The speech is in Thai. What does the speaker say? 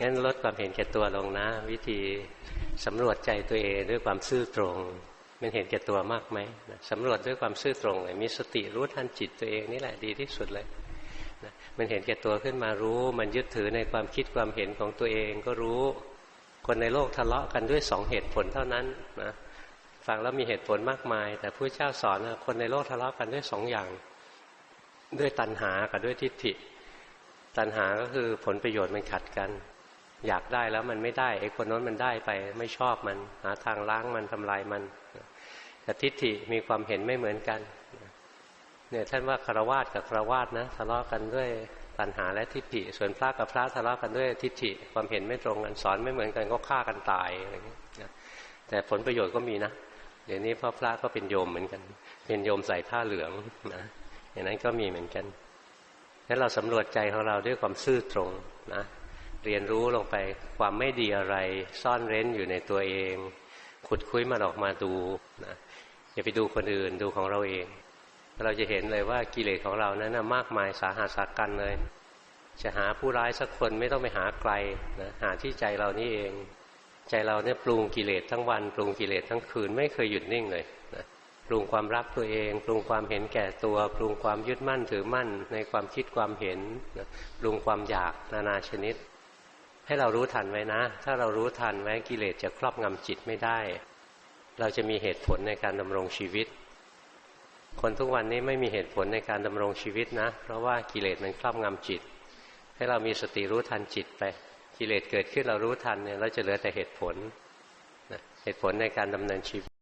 งั้นลดความเห็นแก่ตัวลงนะ วิธีสำรวจใจตัวเองด้วยความซื่อตรง มันเห็นแก่ตัวมากไหมสำรวจด้วยความซื่อตรงเลยมีสติรู้ทันจิตตัวเองนี่แหละดีที่สุดเลยมันเห็นแก่ตัวขึ้นมารู้ มันยึดถือในความคิดความเห็นของตัวเองก็รู้ คนในโลกทะเลาะกันด้วยสองเหตุผลเท่านั้นนะฟังแล้วมีเหตุผลมากมาย แต่พระเจ้าสอนคนในโลกทะเลาะกันด้วยสองอย่าง ด้วยตัณหากับด้วยทิฏฐิ ตัณหาก็คือผลประโยชน์มันขัดกัน อยากได้แล้วมันไม่ได้ไอ้คนนั้นมันได้ไป ไม่ชอบมันหาทางล้างมันทำลายมันแต่ทิฏฐิมีความเห็นไม่เหมือนกันเนี่ยท่านว่าคารวาสกับคารวาสนะทะเลาะกันด้วยตัณหาและทิฏฐิ ส่วนพระกับพระทะเลาะกันด้วยทิฏฐิ ความเห็นไม่ตรงกันสอนไม่เหมือนกันก็ฆ่ากันตายอะไรเงี้ยแต่ผลประโยชน์ก็มีนะเดี๋ยวนี้พ่อพระก็เป็นโยมเหมือนกัน เป็นโยมใส่ผ้าเหลืองนะอย่างนั้นก็มีเหมือนกันงั้นเราสำรวจใจของเราด้วยความซื่อตรงนะ เรียนรู้ลงไปความไม่ดีอะไร ซ่อนเร้นอยู่ในตัวเอง ขุดคุ้ยมันออกมาดูนะอย่าไปดูคนอื่นดูของเราเอง เราจะเห็นเลยว่ากิเลสของเรานั้นนะมากมายสาหัสสากันเลย จะหาผู้ร้ายสักคนไม่ต้องไปหาไกลนะหาที่ใจเรานี่เอง ใจเราเนี่ยปรุงกิเลสทั้งวัน ปรุงกิเลสทั้งคืนไม่เคยหยุดนิ่งเลยนะปรุงความรักตัวเอง ปรุงความเห็นแก่ตัว ปรุงความยึดมั่นถือมั่นในความคิดความเห็นนะปรุงความอยากนานาชนิด ให้เรารู้ทันไว้นะ ถ้าเรารู้ทันไว้กิเลสจะครอบงำจิตไม่ได้ เราจะมีเหตุผลในการดำรงชีวิต คนทุกวันนี้ไม่มีเหตุผลในการดำรงชีวิตนะ เพราะว่ากิเลสมันครอบงำจิต ให้เรามีสติรู้ทันจิตไป กิเลสเกิดขึ้นเรารู้ทันเนี่ยเราจะเหลือแต่เหตุผลเหตุผลในการดำเนินชีวิต